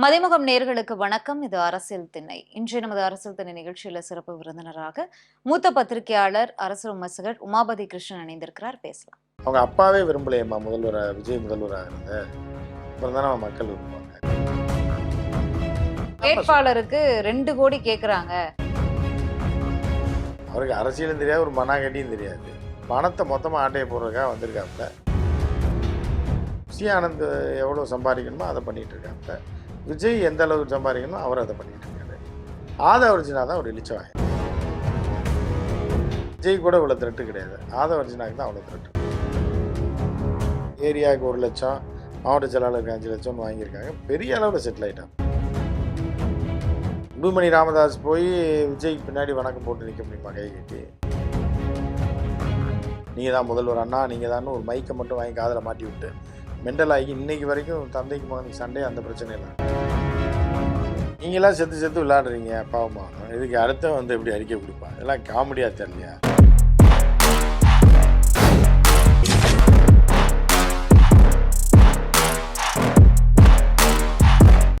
மதிமுகம் நேர்களுக்கு வணக்கம். இது அரசியல் திண்ணை. இன்றைய நமது அரசியல் திண்ணை நிகழ்ச்சியில சிறப்பு விருந்தினராக மூத்த பத்திரிகையாளர் அரசு விமர்சகர் உமாபதி கிருஷ்ணன் இணைந்திருக்கிறார். பேசலாம். அவங்க அப்பாவே விரும்பலையம்மா முதல்வராக விஜய் முதல்வராக இருந்த அப்புறம் தானே மக்கள் விரும்புவாங்க. வேட்பாளருக்கு ரெண்டு கோடி கேக்குறாங்க. அவருக்கு அரசியலும் தெரியாது ஒரு மனாகட்டியும் தெரியாது. பணத்தை மொத்தமாக ஆட்டையை போடுறதுக்காக வந்திருக்காப்புல. சி ஆனந்த் எவ்வளோ சம்பாதிக்கணுமோ அதை பண்ணிட்டு இருக்காப்புல. விஜய் எந்த அளவுக்கு சம்பாதிக்கணும் அவர் அதை பண்ணிட்டு இருக்காரு. ஆதா ஒரிஜினா தான் ஒரு இழிச்சவாய் விஜய் கூட இவ்வளோ த்ரெட்டு கிடையாது. ஆதா ஒரிஜினாக்கு தான் அவ்வளோ த்ரெட்டு ஏரியாவுக்கு ஒரு லட்சம் மாவட்ட செயலாளருக்கு அஞ்சு லட்சம்னு வாங்கியிருக்காங்க. பெரிய அளவில் செட்டில் ஆகிட்டான் அன்புமணி ராமதாஸ் போய் விஜய்க்கு பின்னாடி வணக்கம் போட்டு நிற்க முடியுமா கை கட்டி? நீங்கள் தான் முதல்வர் அண்ணா நீங்கள் தான் ஒரு மைக்கை மட்டும் வாங்கி காதில் மாட்டி விட்டு மெண்டல் ஆகி இன்னைக்கு வரைக்கும் தந்தைக்கு மகனுக்கு சண்டே அந்த பிரச்சனை இல்லை. நீங்களாம் செத்து செத்து விளாடுறீங்க பாவமா? இதுக்கு அடுத்த வந்து எப்படி அறிக்கை கொடுப்பா? இதெல்லாம் காமெடியாக தெரியலையா?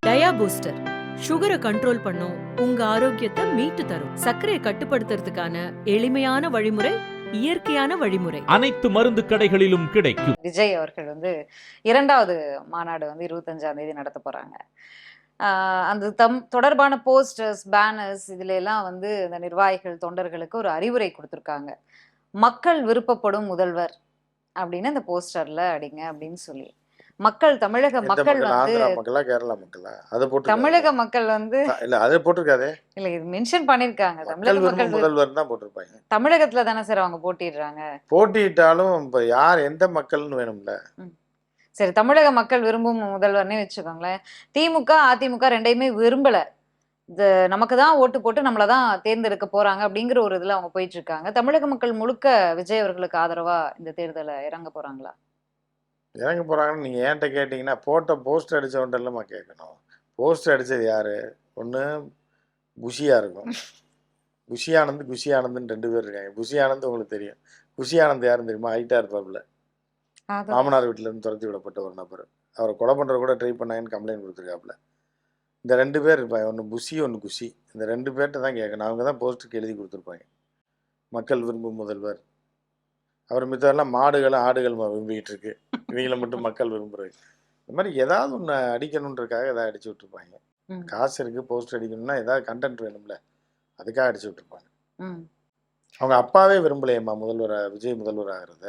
டயா பூஸ்டர். சுகரை கண்ட்ரோல் பண்ணும் உங்க ஆரோக்கியத்தை மீட்டு தரும். சர்க்கரையை கட்டுப்படுத்துறதுக்கான எளிமையான வழிமுறை இயற்கையான வழிமுறை. அனைத்து மருந்து கடைகளிலும் கிடைக்கும். விஜய் அவர்கள் வந்து இரண்டாவது மாநாடு வந்து இருபத்தஞ்சாம் தேதி நடத்த போறாங்க. ஆஹ் அந்த தம் தொடர்பான போஸ்டர்ஸ் பேனர்ஸ் இதுல எல்லாம் வந்து இந்த நிர்வாகிகள் தொண்டர்களுக்கு ஒரு அறிவுரை கொடுத்துருக்காங்க. மக்கள் விருப்பப்படும் முதல்வர் அப்படின்னு அந்த போஸ்டர்ல அடிங்க அப்படின்னு சொல்லி. மக்கள் தமிழக மக்கள் வந்து மக்களா கேரளா மக்களா? அதை போட்டு தமிழக மக்கள் வந்து இல்லை அதை போட்டிருக்காதே. இல்ல இது மென்ஷன் பண்ணிருக்காங்க தமிழக மக்கள் முதல்வர் தான் போட்டிருப்பாங்க. தமிழகத்துல தானே சார் அவங்க போட்டிடுறாங்க? போட்டியிட்டாலும் இப்போ யார் எந்த மக்கள்னு வேணும்ல? சரி தமிழக மக்கள் விரும்பும் முதல்வர்னே வச்சுக்கோங்களேன். திமுக அதிமுக ரெண்டையுமே விரும்பல. இது நமக்கு தான் ஓட்டு போட்டு நம்மள தான் தேர்ந்தெடுக்க போறாங்க அப்படிங்கிற ஒரு இதுல அவங்க போயிட்டு இருக்காங்க. தமிழக மக்கள் முழுக்க விஜய் அவர்களுக்கு ஆதரவா இந்த தேர்தலை இறங்க போறாங்களா? இறங்க போகிறாங்கன்னு நீங்கள் ஏன்ட்ட கேட்டிங்கன்னா போட்ட போஸ்டர் அடித்தவன்ட்டெல்லாமா கேட்கணும். போஸ்டர் அடித்தது யார்? ஒன்று குஷியாக இருக்கும் குஷி ஆனந்த் குஷி ஆனந்த்னு ரெண்டு பேர் இருக்காங்க. குஷி ஆனந்த் உங்களுக்கு தெரியும். குஷி ஆனந்த் யாருன்னு தெரியுமா? ஹைட்டாக இருப்பாப்புல. மாமனார் வீட்டிலேருந்து துரத்தி விடப்பட்ட ஒரு நபர். அவரை கொலை பண்ணுற கூட ட்ரை பண்ணாங்கன்னு கம்ப்ளைண்ட் கொடுத்துருக்காப்புல. இந்த ரெண்டு பேர் இருப்பாங்க. ஒன்று புஷி ஒன்று குஷி. இந்த ரெண்டு பேர்கிட்ட தான் கேட்கணும். அவங்க தான் போஸ்டருக்கு எழுதி கொடுத்துருப்பாங்க. மக்கள் விரும்பும் முதல்வர். அவர் மித்தெல்லாம் மாடுகள் ஆடுகள் விரும்பிக்கிட்டு இருக்கு. இவங்கள மட்டும் மக்கள் விரும்புறது. இந்த மாதிரி ஏதாவது ஒன்று அடிக்கணுன்றக்காக ஏதாவது அடிச்சு விட்டுருப்பாங்க. காசு இருக்கு போஸ்டர் அடிக்கணும்னா ஏதாவது கண்டென்ட் வேணும்ல அதுக்காக அடிச்சு விட்டுருப்பாங்க. அவங்க அப்பாவே விரும்பலையம்மா முதல்வராக விஜய் முதல்வர் ஆகிறத.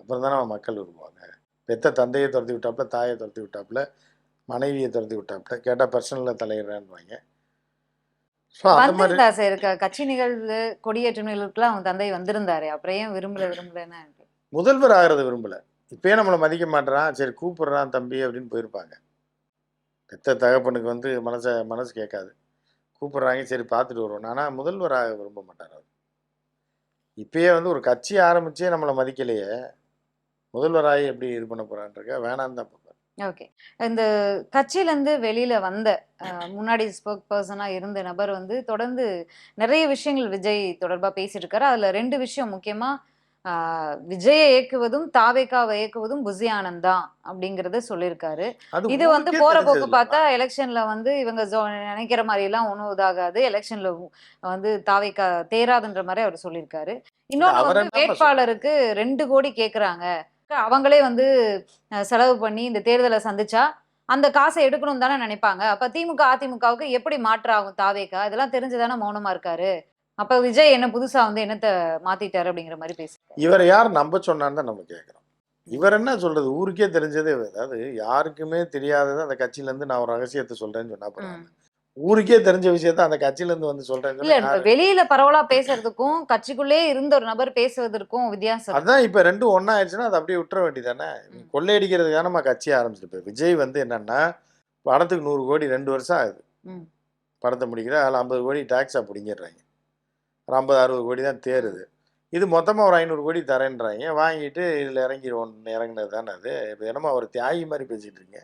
அப்புறம் தானே அவன் மக்கள் விரும்புவாங்க. பெத்த தந்தையை துரத்தி விட்டாப்புல தாயை துரத்தி விட்டாப்புல மனைவியை துரத்தி விட்டாப்புல கேட்டால் பர்சனலில் தலையிடுறான்வாங்க ஸோ அந்த மாதிரி வந்திருந்தா சார் க- கட்சி நிகழ்வு கொடியேற்ற நிகழ்வுக்குலாம் அவங்க தந்தை வந்திருந்தாரு அப்புறம் ஏன் விரும்பல விரும்பலன்னா? முதல்வர் ஆகிறத விரும்பல. இப்பயே நம்மளை மதிக்க மாட்டேறான் சரி கூப்பிட்றான் தம்பி அப்படின்னு போயிருப்பாங்க. பெத்த தகப்பனுக்கு வந்து மனசை மனசு கேட்காது. கூப்பிட்றாங்க சரி பார்த்துட்டு வருவோம். ஆனால் முதல்வராக விரும்ப மாட்டார் அவர். இப்பயே வந்து ஒரு கட்சி ஆரம்பிச்சே நம்மளை மதிக்கலையே. முதல்வராகி எப்படி இது பண்ண போறான்றக்க வேணான்னு தான் பார்ப்பார். ஓகே. இந்த கட்சியிலேருந்து வெளியில் வந்த முன்னாடி ஸ்போக் பர்சனாக இருந்த நபர் வந்து தொடர்ந்து நிறைய விஷயங்கள் விஜய் தொடர்பாக பேசிட்டு இருக்காரு. அதில் ரெண்டு விஷயம் முக்கியமாக விஜயை இயக்குவதும் தாவேக்காவை இயக்குவதும் புசி ஆனந்த் தான் அப்படிங்கறத சொல்லியிருக்காரு. இது வந்து போற போக்கு பார்த்தா எலெக்ஷன்ல வந்து இவங்க நினைக்கிற மாதிரி எல்லாம் ஒண்ணும் இதாகாது. எலெக்ஷன்ல வந்து தாவேக்கா தேராதுன்ற மாதிரி அவர் சொல்லியிருக்காரு. இன்னொன்னு அவர் வந்து வேட்பாளருக்கு ரெண்டு கோடி கேக்குறாங்க. அவங்களே வந்து செலவு பண்ணி இந்த தேர்தலை சந்திச்சா அந்த காசை எடுக்கணும் தானே நினைப்பாங்க. அப்ப திமுக அதிமுகவுக்கு எப்படி மாற்றாகும் தாவேக்கா இதெல்லாம் தெரிஞ்சுதானே மௌனமா இருக்காரு. அப்ப விஜய் என்ன புதுசா வந்து என்னத்த மாத்திட்டாரு அப்படிங்கிற மாதிரி பேசி இவரை யார் நம்ப சொன்னான்னு தான் நம்ம கேட்குறோம் இவர் என்ன சொல்றது ஊருக்கே தெரிஞ்சதே அதாவது யாருக்குமே தெரியாதது அந்த கட்சியில இருந்து நான் ஒரு ரகசியத்தை சொல்றேன்னு சொன்னா பரவாயில்ல. ஊருக்கே தெரிஞ்ச விஷயத்த அந்த கட்சியில இருந்து வந்து சொல்றேன்னு இல்ல? வெளியில பரவலா பேசுறதுக்கும் கட்சிக்குள்ளே இருந்த ஒரு நபர் பேசுவதற்கும் வித்தியாசம். அதான் இப்ப ரெண்டும் ஒண்ணா ஆயிடுச்சுன்னா அதை அப்படியே விட்டுற வேண்டியதானே. கொள்ளையடிக்கிறதுக்காக நம்ம கட்சி ஆரம்பிச்சிட்டு இப்ப விஜய் வந்து என்னன்னா படத்துக்கு நூறு கோடி ரெண்டு வருஷம் ஆகுது. படத்தை முடிக்கிற அதில் ஐம்பது கோடி டேக்ஸா பிடிங்கிடுறாங்க ஒரு ஐம்பது அறுபது கோடி தான் தேருது இது மொத்தமாக ஒரு ஐநூறு கோடி தரேன்றாங்க. வாங்கிட்டு இதில் இறங்கிடுவோம் இறங்கினது தானே அது? இப்போ என்னமோ அவர் தியாகி மாதிரி பேசிகிட்டு இருக்கீங்க.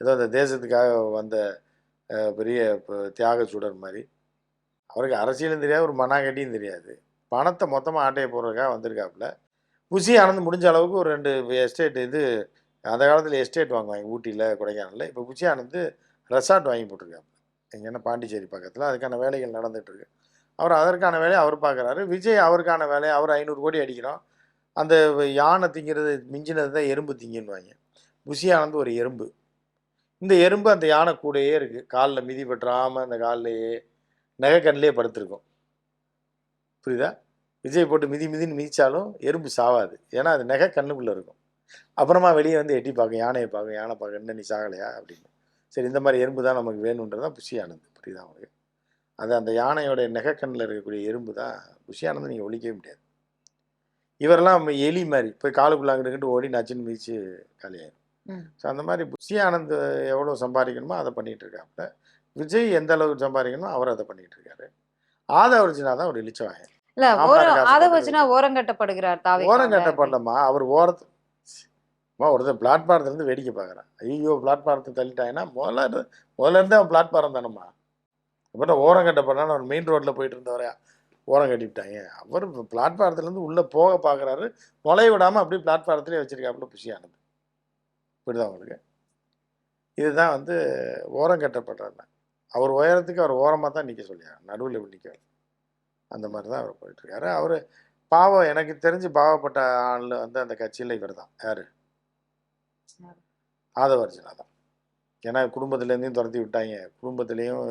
ஏதோ அந்த தேசத்துக்காக வந்த பெரிய தியாக சுடர் மாதிரி. அவருக்கு அரசியலும் தெரியாது ஒரு மனாகட்டியும் தெரியாது. பணத்தை மொத்தமாக ஆட்டையை போடுறதுக்காக வந்திருக்காப்புல. புசி ஆனந்த் முடிஞ்ச அளவுக்கு ஒரு ரெண்டு எஸ்டேட் இது அந்த காலத்தில் எஸ்டேட் வாங்குவாங்க ஊட்டியில் கொடைக்கானலில். இப்போ புசி ஆனந்த் ரெசார்ட் வாங்கி போட்டிருக்காரு எங்கன்னா பாண்டிச்சேரி பக்கத்தில். அதுக்கான வேலைகள் நடந்துகிட்ருக்கு அவர் அதற்கான வேலையை அவர் பார்க்குறாரு. விஜய் அவருக்கான வேலையை அவர் ஐநூறு கோடி அடிக்கிறோம். அந்த யானை திங்கிறது மிஞ்சினது தான் எறும்பு திங்குன்னுவாங்க. புஷியானது ஒரு எறும்பு. இந்த எறும்பு அந்த யானை கூடயே இருக்குது காலில் மிதி பற்றாமல் அந்த கால்லையே நகைக்கண்ணிலே படுத்திருக்கும். புரியுதா? விஜய் போட்டு மிதி மிதின்னு மிதித்தாலும் எறும்பு சாவாது. ஏன்னா அது நகை கண்ணுக்குள்ளே இருக்கும். அப்புறமா வெளியே வந்து எட்டி பார்க்கும். யானையை பார்க்கும். யானை பார்க்க என்ன நீ சாகலையா? அப்படின்னு. சரி இந்த மாதிரி எறும்பு தான் நமக்கு வேணுன்றதான் புஷியானது புரியுதா உங்களுக்கு? அது அந்த யானையோட நெகக்கண்ணில் இருக்கக்கூடிய எறும்பு தான் புஷியானது நீங்கள் ஒழிக்கவே முடியாது. இவரெல்லாம் எலி மாதிரி போய் காலுக்குள்ளாங்கிட்டு ஓடி நச்சுன்னு மிதிச்சு காலியாயிரும். ம். ஸோ அந்த மாதிரி புஷி ஆனந்த் எவ்வளோ சம்பாதிக்கணுமோ அதை பண்ணிட்டு இருக்காப்புல. விஜய் எந்த அளவுக்கு சம்பாதிக்கணுமோ அவர் அதை பண்ணிட்டு இருக்காரு. ஆதவர்ஜினா தான் ஒரு இழிச்சவாயன் இல்ல. வச்சுனா ஓரங்கட்டப்படுகிறார் தாவே ஓரம் கட்டப்படலம்மா. அவர் ஓரத்து அம்மா ஒருத்தர் பிளாட்பாரத்துல இருந்து வேடிக்கை பார்க்குறான். ஐயோ பிளாட்பாரத்தை தள்ளிட்டாங்கன்னா முதல்ல முதல்ல இருந்தே அவன் பிளாட்பாரம் தானம்மா. அப்புறம் ஓரம் கட்டப்படான்னு அவர் மெயின் ரோட்டில் போயிட்டு இருந்தவரே. ஓரம் கட்டிவிட்டாங்க. அவர் பிளாட்பாரத்துலேருந்து உள்ளே போக பார்க்குறாரு நுழைய விடாமல் அப்படியே பிளாட்பாரத்துலேயே வச்சிருக்காப்புல புஷியானது. புரியுதா உங்களுக்கு? இதுதான் வந்து ஓரம் கட்டப்படுறாரு அவர் உயரத்துக்கு அவர் ஓரமாக தான் நிற்க சொல்லியார் நடுவில் இப்படி நிற்க அந்த மாதிரி தான் அவர் போயிட்டுருக்காரு. அவர் பாவம் எனக்கு தெரிஞ்சு பாவப்பட்ட ஆள் வந்து அந்த கட்சியில் இவர் தான் யார்? ஆதவர்ஜனா தான். ஏன்னா குடும்பத்துலேருந்தையும் துரத்தி விட்டாங்க. குடும்பத்துலேயும்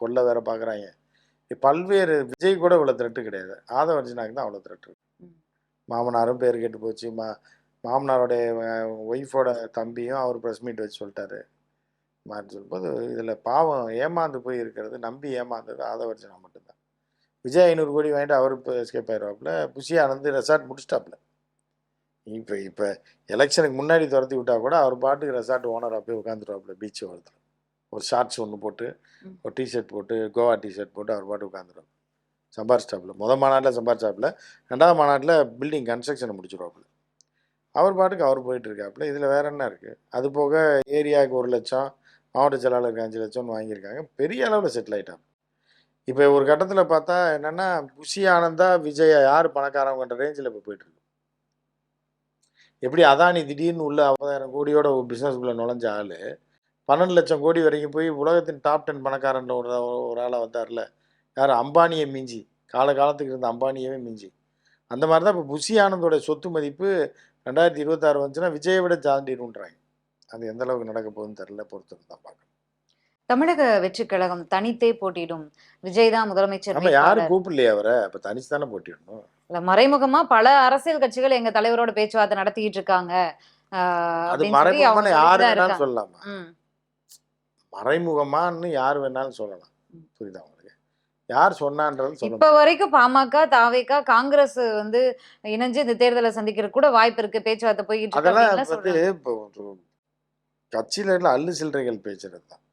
கொல்ல வேற பார்க்குறாங்க பல்வேறு விஜய் கூட இவ்வளோ த்ரெட்டு கிடையாது. ஆதவர்ஜனாக்கு தான் அவ்வளோ த்ரெட்டு. மாமனாரும் பேர் கெட்டு போச்சு. மா மாமனாரோடைய ஒய்ஃபோட தம்பியும் அவர் ப்ரெஸ் மீட் வச்சு சொல்லிட்டாரு. மாதிரி சொல்லும்போது இதில் பாவம் ஏமாந்து போய் இருக்கிறது நம்பி ஏமாந்தது ஆதவர்ஜனா மட்டும்தான். விஜய் ஐநூறு கோடி வாங்கிட்டு அவர் எஸ்கேப் ஆயிடுவாப்புல புஷி ஆனந்த் ரெசார்ட் முடிச்சிட்டாப்புல. இப்போ இப்போ எலெக்ஷனுக்கு முன்னாடி துரத்தி விட்டா கூட அவர் பாட்டுக்கு ரெசார்ட் ஓனராக போய் உட்காந்துருவாப்புல பீச் ஓரத்தில். ஒரு ஷார்ட்ஸ் ஒன்று போட்டு. ஒரு டிஷர்ட் போட்டு கோவா டிஷர்ட் போட்டு அவர் பாட்டு உட்காந்துருவாப்புல சம்பாரிச்சிட்டாப்புல முதல் மாநாட்டில் சம்பாரிச்சாப்புல ரெண்டாவது மாநாட்டில் பில்டிங் கன்ஸ்ட்ரக்ஷனை முடிச்சிருவாப்புல. அவர் பாட்டுக்கு அவர் போயிட்டு இருக்காப்புல. இதில் வேற என்ன இருக்குது அது போக ஏரியாவுக்கு ஒரு லட்சம் மாவட்ட செயலாளருக்கு அஞ்சு லட்சம்னு வாங்கியிருக்காங்க. பெரிய அளவில் செட்டில் ஆயிட்டாங்க இப்போ ஒரு கட்டத்தில் பார்த்தா என்னென்னா புஷி ஆனந்தா விஜயா யார் பணக்காரவங்கன்ற ரேஞ்சில் இப்போ போயிட்டுருக்கு எப்படி அதானி திடீர்னு உள்ள ஐம்பதாயிரம் கோடியோட பிஸ்னஸ்குள்ளே நுழைஞ்ச ஆள் பன்னெண்டு லட்சம் கோடி வரைக்கும் போய் உலகத்தின் டாப் டென் பணக்காரன்ற ஒரு ஒரு ஆளாக வந்தார்ல. யார்? அம்பானியை மிஞ்சி. காலகாலத்துக்கு இருந்த அம்பானியவே மிஞ்சி. அந்த மாதிரி தான் இப்போ புஷி ஆனந்தோட சொத்து மதிப்பு ரெண்டாயிரத்தி இருபத்தாறு வந்துச்சுன்னா விஜயை விட ஜாண்டிடுன்றாங்க அது எந்த அளவுக்கு நடக்க போகுதுன்னு தெரில பொறுத்து தான் பார்க்கணும். தமிழக வெற்றி கழகம் தனித்தே போட்டியிடும். விஜய் தான் முதலமைச்சர் நம்ம யாரும். கூப்பிடலையே அவரை. அப்போ தனிச்சு தானே போட்டிடணும் இல்ல மறைமுகமா பல அரசியல் கட்சிகள் எங்க தலைவரோட பேச்சுவார்த்தை நடத்திட்டு இருக்காங்க. சொல்லலாமா. மறைமுகமான்னு யார் வேணாலும் சொல்லலாம். புரியுதா உங்களுக்கு யார் சொன்னான்றது இப்ப வரைக்கும் பாமக தாவேகா காங்கிரஸ் வந்து இணைஞ்சு இந்த தேர்தலை சந்திக்கிறது கூட வாய்ப்பு இருக்கு பேச்சுவார்த்தை போயிட்டு இருக்கு அதெல்லாம் வந்து. இப்போ கட்சியில அள்ளு சில்லறைகள் பேசுறது தான்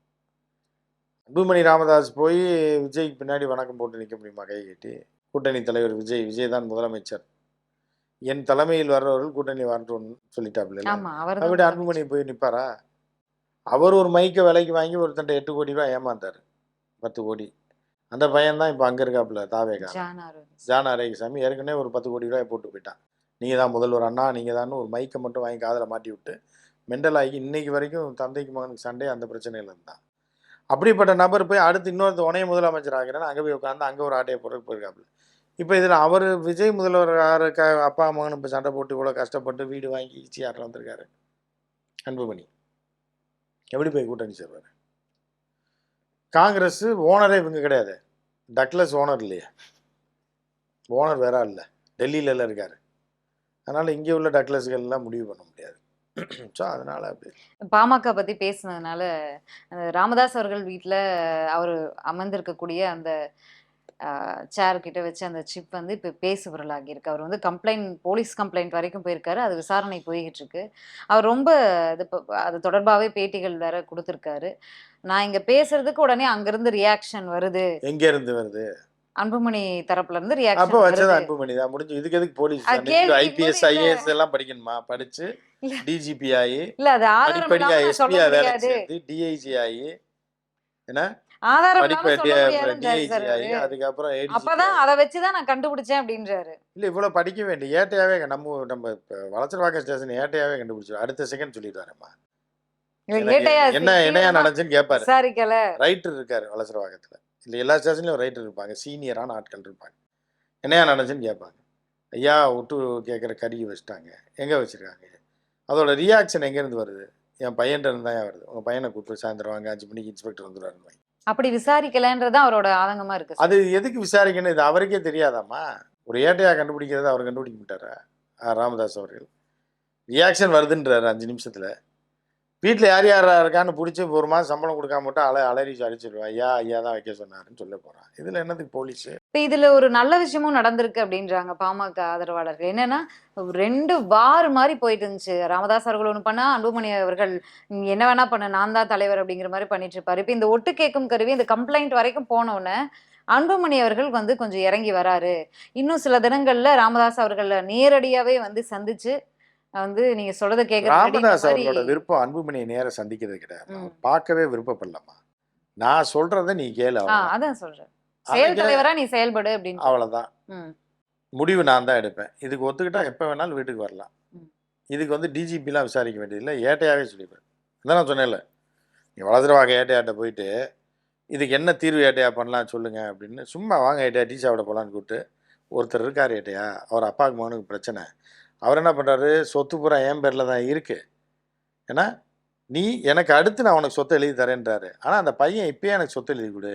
அன்புமணி ராமதாஸ் போய் விஜய்க்கு பின்னாடி வணக்கம் போட்டு நிற்க முடியுமா கை கட்டி கூட்டணி தலைவர் விஜய் விஜய் தான் முதலமைச்சர். என் தலைமையில் வர்றவர்கள் கூட்டணி வரட்டும்னு சொல்லிட்டாப்ல அப்படி அன்புமணி போய் நிற்பாரா அவர் ஒரு மைக்கை விலைக்கு வாங்கி ஒருத்தன்ட்ட எட்டு கோடி ரூபாய் ஏமாந்தார். பத்து கோடி. அந்த பையன் தான் இப்போ அங்கே இருக்காப்புல தாவேகா. ஜான் ஆரோக்கியசாமி. ஏற்கனவே ஒரு பத்து கோடி ரூபாய் போட்டு போயிட்டான். நீங்கள் தான் முதல்வர் அண்ணா நீங்கள் தான் ஒரு மைக்கை மட்டும் வாங்கி காதில் மாட்டி விட்டு மெண்டலாகி இன்னைக்கு வரைக்கும் தந்தைக்கு மகனுக்கு சண்டே அந்த பிரச்சனையில் இருந்தான் அப்படிப்பட்ட நபர் போய் அடுத்து இன்னொருத்த உனைய முதலமைச்சர் ஆகிறேன்னு அங்கே போய் உட்காந்து அங்கே ஒரு ஆட்டையை போட்டு போயிருக்காப்புல. இப்போ இதில் அவர் விஜய் முதல்வர் யாருக்கா அப்பா மகனும் இப்போ சண்டை போட்டு இவ்வளோ கஷ்டப்பட்டு வீடு வாங்கி ஈச்சியாட்டில் வந்திருக்காரு. அன்புமணி. எப்படி போய் கூட்டணி சேர்வார் காங்கிரஸ் ஓனரே இவங்க கிடையாது. டக்லஸ் ஓனர் இல்லையா. ஓனர் வேற இல்லை. டெல்லியில இருக்காரு. அதனால இங்கே உள்ள டக்லஸ்கள்லாம் முடிவு பண்ண முடியாது. ஸோ அதனால அப்படி பாமக பத்தி பேசுனதுனால ராமதாஸ் அவர்கள் வீட்டில் அவர் அமர்ந்திருக்கக்கூடிய அந்த சேர் கிட்ட வச்சு அந்த சிப் வந்து இப்போ பேசுபொருளாகி இருக்கு அவர் வந்து கம்ப்ளைண்ட் போலீஸ் கம்ப்ளைண்ட் வரைக்கும் போயிருக்காரு. அது விசாரணை போய்கிட்டு இருக்கு அவர் ரொம்ப இது அது தொடர்பாகவே பேட்டிகள் வேற கொடுத்துருக்காரு. நான் இங்க பேசுறதுக்கு உடனே அங்கிருந்து ரியாக்ஷன் வருது. எங்க இருந்து வருது? அன்புமணி தரப்புல இருந்து அப்போ ரியாக்ஷன் வச்சது வருது. அன்புமணி தான் முடிஞ்சு இதுக்கு எதுக்கு போலீஸ் ஐபிஎஸ். ஐஏஎஸ் எல்லாம் படிக்கணுமா? படிச்சு. டிஜிபி ஆகி இல்ல அது ஆதாரம் இல்லாம சொல்ல முடியாது. டிஐஜி ஆகி என்ன? ஆதாரம். அதுக்கப்புறம் அப்பதான் அதை வச்சுதான் நான் கண்டுபிடிச்சேன் அப்படின்றாரு. இல்ல இவ்வளவு படிக்க வேண்டிய ஏட்டையாவே நம்ம நம்ம இப்போ வளச்சல்வாக்கம் ஸ்டேஷன் ஏட்டையாவே கண்டுபிடிச்சோம் அடுத்த செகண்ட் ஏட்டையா என்ன என்னையா நடந்துச்சுன்னு கேட்பாரு ரைட்டர் இருக்காரு வலசரவாக்கத்துல இல்லை எல்லா ஸ்டேஷன்லையும் ரைட்டர் இருப்பாங்க. சீனியரான ஆட்கள் இருப்பாங்க. என்னையா நடந்துச்சுன்னு கேட்பாங்க ஐயா விட்டு கேட்குற கறி வச்சுட்டாங்க. எங்கே வச்சுருக்காங்க? அதோட ரியாக்ஷன் எங்கேருந்து வருது? என் பையன்கிட்ட இருந்து தான் வருது. உங்கள் பையனை கூப்பிட்டு சாயந்தரம் வாங்க அஞ்சு மணிக்கு இன்ஸ்பெக்டர் வந்துடுவாருன்னு அப்படி விசாரிக்கலன்றது அவரோட ஆதங்கமா இருக்கு அது எதுக்கு விசாரிக்கணும்? இது அவருக்கே தெரியாதாம்மா? ஒரு ஏட்டையா கண்டுபிடிக்கிறத அவர் கண்டுபிடிக்க மாட்டாரா? ராமதாஸ் அவர்கள். ரியாக்ஷன் வருதுன்றாரு அஞ்சு நிமிஷத்தில். வீட்டில் யார் யார் இருக்கான்னு பிடிச்சி ஒரு மாதம் சம்பளம் கொடுக்காம மட்டும் அல அலறி அடிச்சிருவேன் ஐயா ஐயா தான் வைக்க சொன்னாருன்னு சொல்ல போகிறான் இதில் என்னதுக்கு போலீஸு இப்போ இதுல ஒரு நல்ல விஷயமும் நடந்திருக்கு அப்படின்றாங்க பாமக ஆதரவாளர்கள். என்னன்னா ரெண்டு வார் மாதிரி போயிட்டு இருந்துச்சு. ராமதாஸ் அவர்கள் ஒன்று பண்ணா அன்புமணி அவர்கள் என்ன வேணா பண்ண நான் தான் தலைவர் அப்படிங்கிற மாதிரி பண்ணிட்டு இருப்பாரு. இப்போ இந்த ஒட்டு கேட்கும் கருவி இந்த கம்ப்ளைண்ட் வரைக்கும் போன அன்புமணி அவர்கள் வந்து கொஞ்சம் இறங்கி வராரு. இன்னும் சில தினங்கள்ல ராமதாஸ் அவர்களை நேரடியாவே வந்து சந்திச்சு வந்து நீங்க சொல்றத ராமதாஸ் அவர்களோட கேட்க விருப்பம் அன்புமணியை நேர சந்திக்கிறது கிடையாது. பார்க்கவே விருப்பப்படலம்மா. நான் சொல்றத நீ கேளு அதான் சொல்றேன். செயல் தலைவரா நீ செயல்படு அப்படின்னு. அவ்வளவுதான். முடிவு நான் தான் எடுப்பேன். இதுக்கு ஒத்துக்கிட்டா எப்போ வேணாலும் வீட்டுக்கு வரலாம். இதுக்கு வந்து டிஜிபிலாம் விசாரிக்க வேண்டியதில்லை. ஏட்டையாவே சொல்லிப்பேன் அதான் நான் சொன்னேன்ல. நீ வளர்த்துருவாங்க ஏட்டையாட்ட போயிட்டு இதுக்கு என்ன தீர்வு ஏட்டையா பண்ணலாம் சொல்லுங்க அப்படின்னு. சும்மா வாங்க ஏட்டையா டீ சாப்பிட போகலான்னு கூப்பிட்டு ஒருத்தர் இருக்கார் ஏட்டையா அவர் அப்பாவுக்கு மகனுக்கு பிரச்சனை. அவர் என்ன பண்ணுறாரு சொத்து பூரா என் பேரில் தான் இருக்குது ஏன்னா நீ எனக்கு அடுத்து நான் உனக்கு சொத்தை எழுதி தரேன்றாரு. ஆனால் அந்த பையன் இப்போயே எனக்கு சொத்து எழுதி கொடு.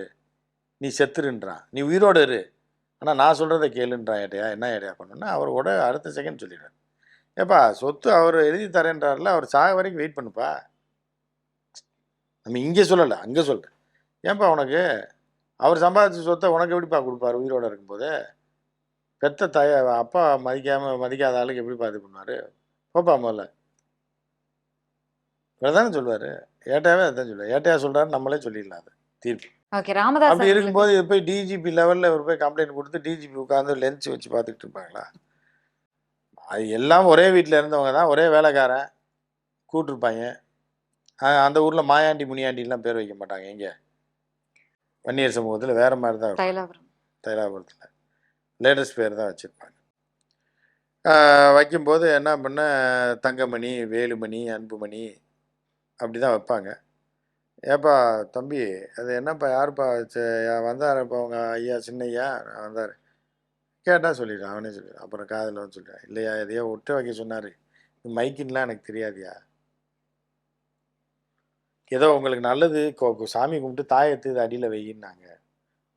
நீ செத்துருன்றான். நீ உயிரோடு இரு. ஆனால் நான் சொல்கிறத கேளுன்றான் ஏட்டையா? என்ன ஏட்டையா பண்ணணுன்னா அவர் அடுத்த செகண்ட் சொல்லிடுறாரு. ஏப்பா சொத்து அவர் எழுதி தரேன்றாருல அவர் சாக வரைக்கும் வெயிட் பண்ணுப்பா. நம்ம இங்கே சொல்லலை அங்கே சொல்கிறேன் ஏன்பா உனக்கு? அவர் சம்பாதிச்ச சொத்தை உனக்கு எப்படிப்பா கொடுப்பாரு உயிரோடு இருக்கும்போது? பெத்த தாய அப்பா மதிக்காம மதிக்காத ஆளுக்கு எப்படிப்பா இது பண்ணுவார்? போப்பா முதல்ல. இவர் தானே சொல்லுவார் ஏட்டையாவே அதான் சொல்லுவார் ஏட்டையா சொல்கிறாரு நம்மளே சொல்லிடலாம் அது. தீர்ப்பு. ஓகே ராமதாஸ் அப்படி இருக்கும்போது இது போய் டிஜிபி லெவலில் இவர் போய் கம்ப்ளைண்ட் கொடுத்து டிஜிபி உட்காந்து லென்ஸ் வச்சு பார்த்துக்கிட்டு இருப்பாங்களா? அது எல்லாம் ஒரே வீட்டில் இருந்தவங்க தான். ஒரே வேலைக்காரன் கூட்டிருப்பாங்க அந்த ஊரில் மாயாண்டி முனியாண்டிலாம் பேர் வைக்க மாட்டாங்க. எங்கே? வன்னியர் சமூகத்தில் வேறு மாதிரி தான் தைலாபுரம். தைலாபுரத்தில். லேட்டஸ்ட் பேர் தான் வச்சுருப்பாங்க. வைக்கும்போது என்ன பண்ண தங்கமணி வேலுமணி அன்புமணி அப்படி தான் வைப்பாங்க. ஏப்பா தம்பி அது என்னப்பா யாருப்பா வந்தார் இப்போ அவங்க ஐயா சின்ன ஐயா வந்தார். கேட்டால் சொல்லிடுறேன் அவனே சொல்லிடுறான் அப்புறம் காதில் வந்து சொல்லிடுறேன் இல்லையா எதையோ ஒட்டு வைக்க சொன்னார். மைக்கின்லாம் எனக்கு தெரியாதியா? ஏதோ உங்களுக்கு நல்லது சாமி கும்பிட்டு தாயத்து இது அடியில் வெயின்னாங்க.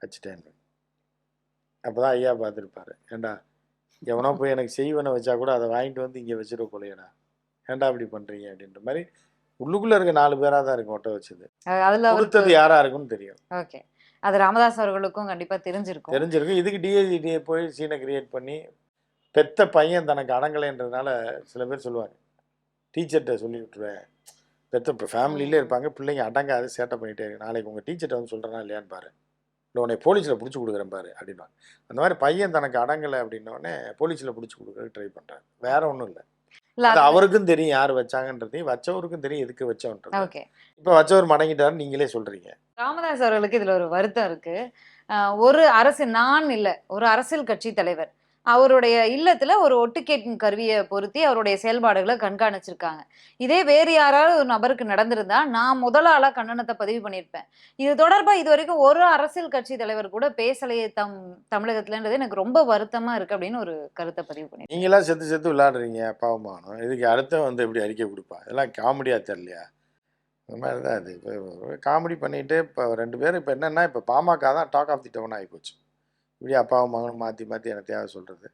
வச்சுட்டேன். அப்போ தான் ஐயா பார்த்துருப்பாரு. ஏண்டா எவனோ போய் எனக்கு செய்வனை வச்சா கூட அதை வாங்கிட்டு வந்து இங்கே வச்சிட போலையடா. ஏன்டா இப்படி பண்ணுறீங்க அப்படின்ற மாதிரி உள்ளுக்குள்ளே இருக்க நாலு பேராக தான் இருக்கும் ஒட்ட வச்சது. அதுல கொடுத்தது அவருக்கு யாரா இருக்கும்னு தெரியும். ஓகே. அது ராமதாஸ் அவர்களுக்கும் கண்டிப்பா தெரிஞ்சிருக்கும். தெரிஞ்சிருக்கும். இதுக்கு டிஏஜிடியை போய் சீனை கிரியேட் பண்ணி பெத்த பையன் தனக்கு அடங்கலைன்றதுனால சில பேர் சொல்லுவாங்க. டீச்சர்கிட்ட சொல்லி விட்டுருவேன். பெத்த இப்போ ஃபேமிலியிலே இருப்பாங்க. பிள்ளைங்க அடங்காது சேட்டை பண்ணிட்டே இருக்கு. நாளைக்கு உங்கள் டீச்சர்கிட்ட வந்து சொல்கிறேன்னா இல்லையான்னு பாரு. உன்னை போலீஸில் பிடிச்சி கொடுக்குறேன் பாரு அப்படின்வாங்க அந்த மாதிரி பையன் தனக்கு அடங்கலை அப்படின்னோடனே போலீஸில் பிடிச்சி கொடுக்குறதுக்கு ட்ரை பண்ணுறாரு வேற ஒன்றும் இல்லை. அது அவருக்கும் தெரியும் யார் வச்சாங்கன்றதையும் வச்சவருக்கும் தெரியும் எதுக்கு வச்சவன்றது ஓகே. இப்போ வச்சவர் மடங்கிட்டாருன்னு நீங்களே சொல்கிறீங்க ராமதாஸ் அவர்களுக்கு இதுல ஒரு வருத்தம் இருக்கு. ஒரு அரசு நான் இல்ல ஒரு அரசியல் கட்சி தலைவர். அவருடைய இல்லத்துல ஒரு ஒட்டு கேட்கும் கருவியை பொருத்தி அவருடைய செயல்பாடுகளை கண்காணிச்சிருக்காங்க. இதே வேறு யாராவது ஒரு நபருக்கு நடந்திருந்தா நான் முதல் ஆளா கண்டனத்தை பதிவு பண்ணியிருப்பேன். இது தொடர்பா இது வரைக்கும் ஒரு அரசியல் கட்சி தலைவர் கூட பேசலையே தம் தமிழகத்துலன்றது எனக்கு ரொம்ப வருத்தமா இருக்கு அப்படின்னு ஒரு கருத்தை பதிவு பண்ணி நீங்களா செத்து செத்து விளையாடுறீங்க பாவமானம். இதுக்கு அடுத்த வந்து எப்படி அறிக்கை கொடுப்பா? இதெல்லாம் காமெடியாக தெரியலையா? இந்த மாதிரி தான் இது இப்போ காமெடி பண்ணிட்டு இப்போ ரெண்டு பேரும் இப்போ என்னென்னா இப்போ பாமக தான் டாக் ஆஃப் தி டவுன் ஆகி போச்சு. இப்படி அப்பாவும் மகனும் மாற்றி மாற்றி எனக்கு தேவை சொல்கிறது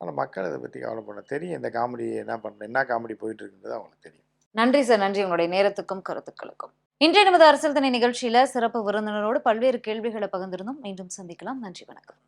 ஆனால் மக்கள் அதை பற்றி கவலைப்பட தெரியும் இந்த காமெடி என்ன பண்ண என்ன காமெடி போயிட்டு இருக்குன்றது அவங்களுக்கு தெரியும். நன்றி சார். நன்றி. உங்களுடைய நேரத்துக்கும் கருத்துக்களுக்கும். இன்றைய நமது அரசியல் தனி நிகழ்ச்சியில சிறப்பு விருந்தினரோடு பல்வேறு கேள்விகளை பகிர்ந்திருந்தோம். மீண்டும் சந்திக்கலாம். நன்றி. வணக்கம்.